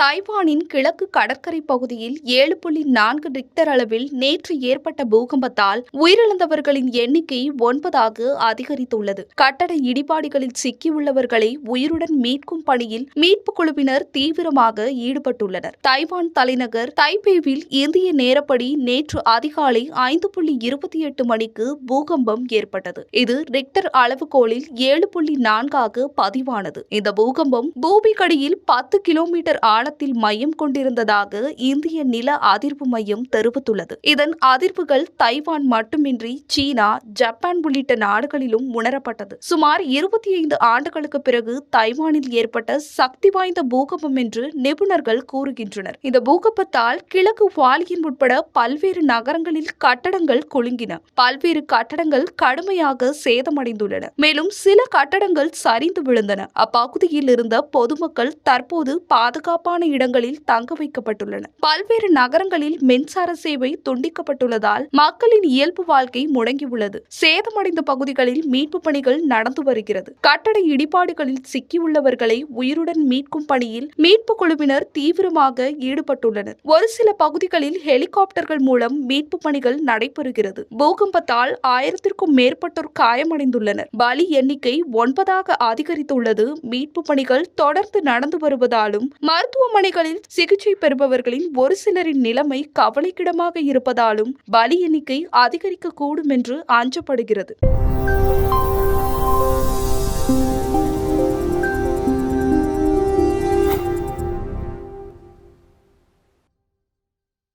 தைவானின் கிழக்கு கடற்கரை பகுதியில் ஏழு புள்ளி நான்கு ரிக்டர் அளவில் நேற்று ஏற்பட்ட பூகம்பத்தால் உயிரிழந்தவர்களின் எண்ணிக்கை ஒன்பதாக அதிகரித்துள்ளது. கட்டட இடிபாடுகளில் சிக்கியுள்ளவர்களை உயிருடன் மீட்கும் பணியில் மீட்புக் குழுவினர் தீவிரமாக ஈடுபட்டுள்ளனர். தைவான் தலைநகர் தைபேவில் இந்திய நேரப்படி நேற்று அதிகாலை ஐந்து புள்ளி இருபத்தி எட்டு மணிக்கு பூகம்பம் ஏற்பட்டது. இது ரிக்டர் அளவுகோலில் ஏழு புள்ளி நான்காக பதிவானது. இந்த பூகம்பம் பூமிக்கடியில் பத்து கிலோமீட்டர் காலத்தில் மையம் கொண்டிருந்ததாக இந்திய நில அதிர்வு மையம் தெரிவித்துள்ளது. இதன் அதிர்வுகள் தைவான் மட்டுமின்றி சீனா ஜப்பான் உள்ளிட்ட நாடுகளிலும் உணரப்பட்டது. சுமார் இருபத்தி ஐந்து ஆண்டுகளுக்கு பிறகு தைவானில் ஏற்பட்ட சக்தி வாய்ந்த பூகம்பம் என்று நிபுணர்கள் கூறுகின்றனர். இந்த பூகம்பத்தால் கிழக்கு வாலியின் உட்பட பல்வேறு நகரங்களில் கட்டடங்கள் குலுங்கின. பல்வேறு கட்டடங்கள் கடுமையாக சேதமடைந்துள்ளன. மேலும் சில கட்டடங்கள் சரிந்து விழுந்தன. அப்பகுதியில் இருந்த பொதுமக்கள் தற்போது பாதுகாப்பான இடங்களில் தங்க வைக்கப்பட்டுள்ளன. பல்வேறு நகரங்களில் மின்சார சேவை துண்டிக்கப்பட்டுள்ளதால் மக்களின் இயல்பு வாழ்க்கை முடங்கியுள்ளது. சேதமடைந்த பகுதிகளில் மீட்பு பணிகள் நடந்து வருகிறது. கட்டட இடிபாடுகளில் சிக்கியுள்ளவர்களை உயிருடன் மீட்கும் பணியில் மீட்பு குழுவினர் தீவிரமாக ஈடுபட்டுள்ளனர். ஒரு சில பகுதிகளில் ஹெலிகாப்டர்கள் மூலம் மீட்பு பணிகள் நடைபெறுகிறது. பூகம்பத்தால் ஆயிரத்திற்கும் மேற்பட்டோர் காயமடைந்துள்ளனர். பலி எண்ணிக்கை ஒன்பதாக அதிகரித்துள்ளது. மீட்பு பணிகள் தொடர்ந்து நடந்து வருவதாலும் மருத்துவ மருத்துவமனைகளில் சிகிச்சை பெறுபவர்களின் ஒரு சிலரின் நிலைமை கவலைக்கிடமாக இருப்பதாலும் பலி எண்ணிக்கை அதிகரிக்கக்கூடும் என்று அஞ்சப்படுகிறது.